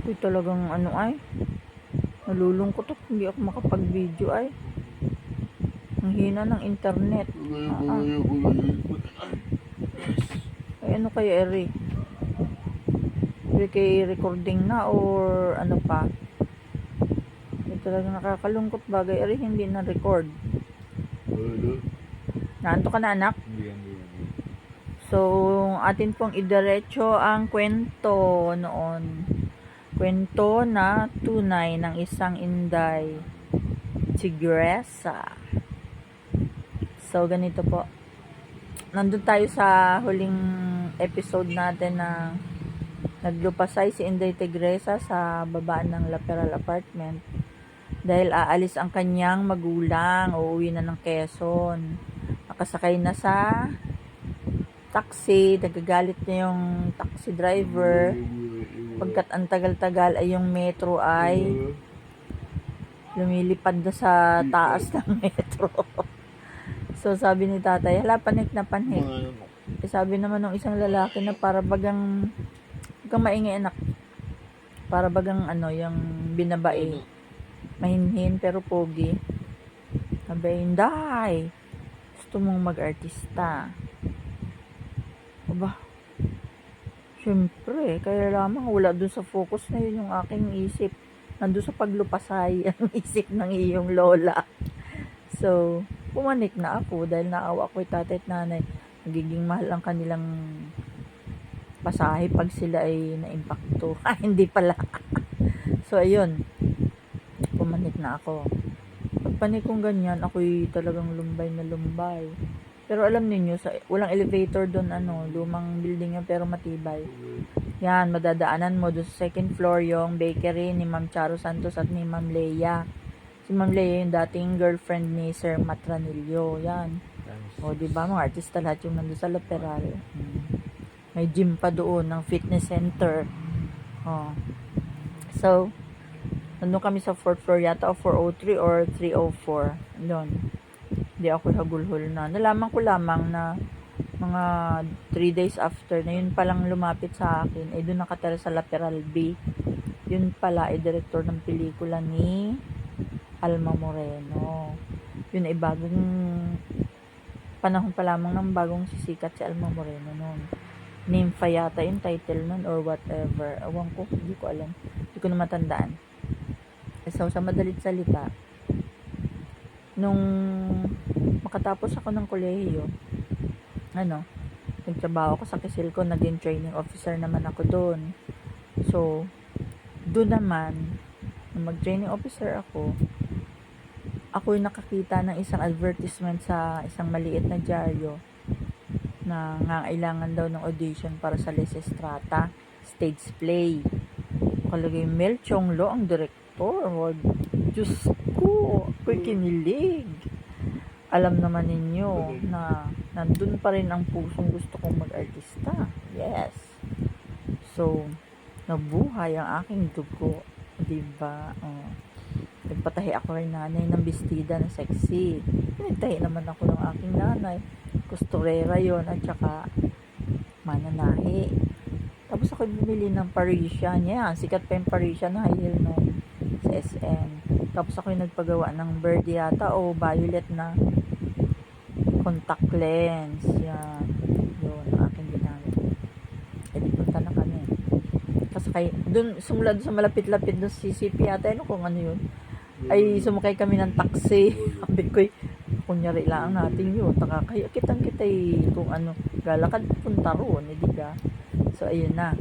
Ito talagang ano ay. Nalulungkot ako hindi ako makapag-video ay. Ang hina ng internet. Ah, ah. Ay, ano kaya Eri? Eri kay recording na or ano pa? Ito talagang nakakalungkot bagay. Eri hindi na record. Naanto ka na anak? So, atin pong idiretso ang kwento noon. Kwento na tunay ng isang inday. Tigresa. So, ganito po. Nandun tayo sa huling episode natin na naglupasay si Inday Tigresa sa babaan ng Laperal Apartment dahil aalis ang kanyang magulang, uuwi na ng Quezon. Nakasakay na sa taxi, nagagalit na yung taxi driver. Pagkat ang tagal-tagal ay yung metro ay lumilipad na sa taas ng metro. so sabi ni tatay, hala panik na panik. Eh, sabi naman ng isang lalaki na para bagang kang maingay anak. Para bagang ano, yung binabae. Mahinhin pero pogi. Sabi, Inday, gusto mong mag-artista. Aba, syempre, kaya lamang wala dun sa focus na yun yung aking isip. Nandun sa paglupasay ang isip ng iyong lola. So, pumanik na ako dahil naawa ko yung tatay at nanay. Nagiging mahal ang kanilang pasahe pag sila ay na-impacto. Ah, hindi pala. so, ayun. Pumanik na ako. Pagpanik kong ganyan, ako'y talagang lumbay na lumbay. Pero alam ninyo, sa, walang elevator doon, ano, lumang building yun, pero matibay. Yan, madadaanan mo doon sa second floor yung bakery ni Ma'am Charo Santos at ni Ma'am Leia. Si Ma'am Leia yung dating girlfriend ni Sir Matranillo. Yan. O, di ba mga artista lahat yung nandun sa Laperal. Hmm. May gym pa doon ng fitness center. Oh. So, nandun kami sa 4th floor yata o 403 or 304. Doon. Hindi ako hagulhol na. Nalaman ko lamang na mga 3 days after na yun palang lumapit sa akin ay doon nakatira sa Lateral B. Yun pala ay director ng pelikula ni Alma Moreno. Yun ay bagong panahon pa lamang ng bagong sisikat si Alma Moreno noon. Nympha yata yung title nun or whatever. Awan ko, hindi ko alam. Hindi ko na matandaan. So sa madalit salita nung makatapos ako ng kolehiyo ano, nagtrabaho ako sa Kisilco, naging training officer naman ako doon. So, doon naman, nung mag-training officer ako, ako yung nakakita ng isang advertisement sa isang maliit na dyaryo na ngangailangan daw ng audition para sa Les Estrata stage play. Kalagay Mel Chonglo ang director. Wag, Diyos ko, ako'y kinilig alam naman ninyo na nandun pa rin ang pusong gusto kong mag-artista. Yes. So, nabuhay ang aking dugo. Diba? Oh. Nagpatahi ako kay nanay ng bestida na sexy. Pinagtahi naman ako ng aking nanay. Costurera yon at saka mananahi. Tapos ako bumili ng Parisian. Yan, sikat pa yung Parisian high heel noon sa SM. Tapos ako yung nagpagawa ng bird yata o violet na contact lens. Yan. Yun, ang aking ginamit. E di punta na kami. Kasi kay, dun, sumula dun sa malapit-lapit dun sa CCP yata, ano kung ano yun. Ay, sumakay kami ng taxi. Sabi ko, kunyari lang natin yun. Taka, kaya kitang kita kung ano, galakad punta roon, hindi ka. So, ayun na.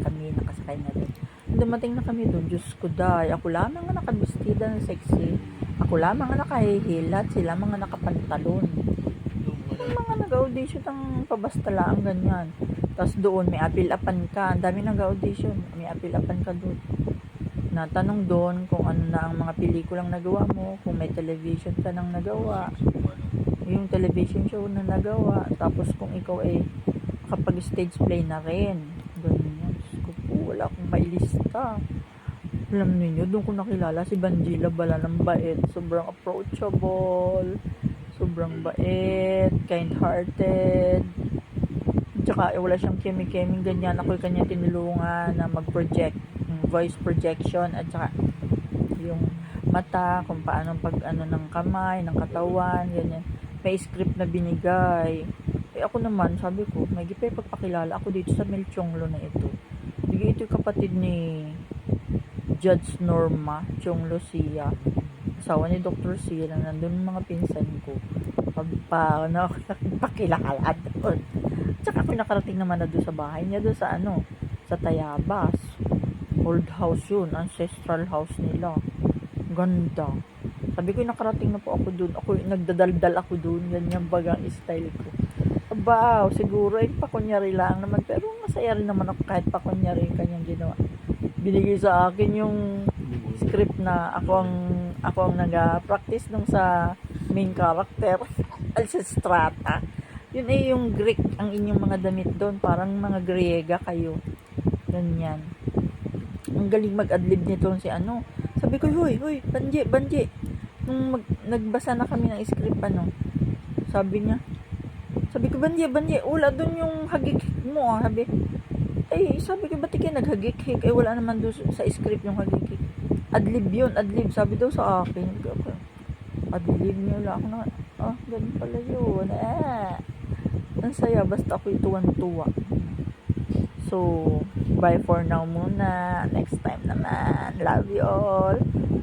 Kami nakasakay na rin. Dumating na kami doon, Diyos ko dahil. Ako lamang nga nakabustida ng sexy. Ako lamang nga nakahihilat. Sila mga nakapantalon. Yung mga nag-audition ng pabasta lang, ganyan. Tapos doon, may apil-apan ka. Ang dami nag-audition. May apil-apan ka doon. Natanong doon kung ano na ang mga pelikulang nagawa mo. Kung may television ka nang nagawa. Yung television show na nagawa. Tapos kung ikaw ay kapag stage play na rin. Ganyan. Wala akong mailista. Alam niyo doon ko nakilala si Banjila Bala ng bait. Sobrang approachable. Sobrang bait. Kind-hearted. Tsaka eh, wala siyang kemi-kemi ganyan. Ako yung kanya tinulungan na mag-project, voice projection at saka yung mata, kung paano pag ano ng kamay, ng katawan, ganyan. May script na binigay. Eh ako naman, sabi ko, may gipe pagpakilala ako dito sa Melchonglo na ito. Bigay ito yung kapatid ni Judge Norma Chong Lucia. Asawa ni Dr. Sira, nandun yung mga pinsan ko. Pagpa, ano, pakilala doon. Tsaka ako nakarating naman na doon sa bahay niya, doon sa ano, sa Tayabas. Old house yun, ancestral house nila. Ganda. Sabi ko, nakarating na po ako doon. Ako, nagdadaldal ako doon. Ganyan bagang style ko. Abaw, siguro, eh, pakunyari lang naman. Pero masaya rin naman ako kahit pakunyari yung kanyang ginawa. Binigay sa akin yung script na ako ang ako ang nag-practice nung sa main character ay sa strata yun ay yung Greek ang inyong mga damit doon. Parang mga Griega kayo. Ganyan. Ang galing mag-adlib nito si ano. Sabi ko huy huy banji banji nung mag, nagbasa na kami ng script ano sabi niya banji wala doon yung hagik mo ah sabi eh sabi ko ba't kayo naghagik-hik eh wala naman doon sa script yung hagik adlib yun, adlib. Sabi daw sa akin, adlib niyo lang ako na, ah, ganun pala yun. Eh, ang saya, basta ako'y tuwan-tuwa. So, bye for now muna. Next time naman. Love you all.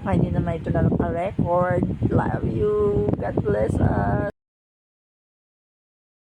Kaya hindi naman ito na record Love you. God bless us.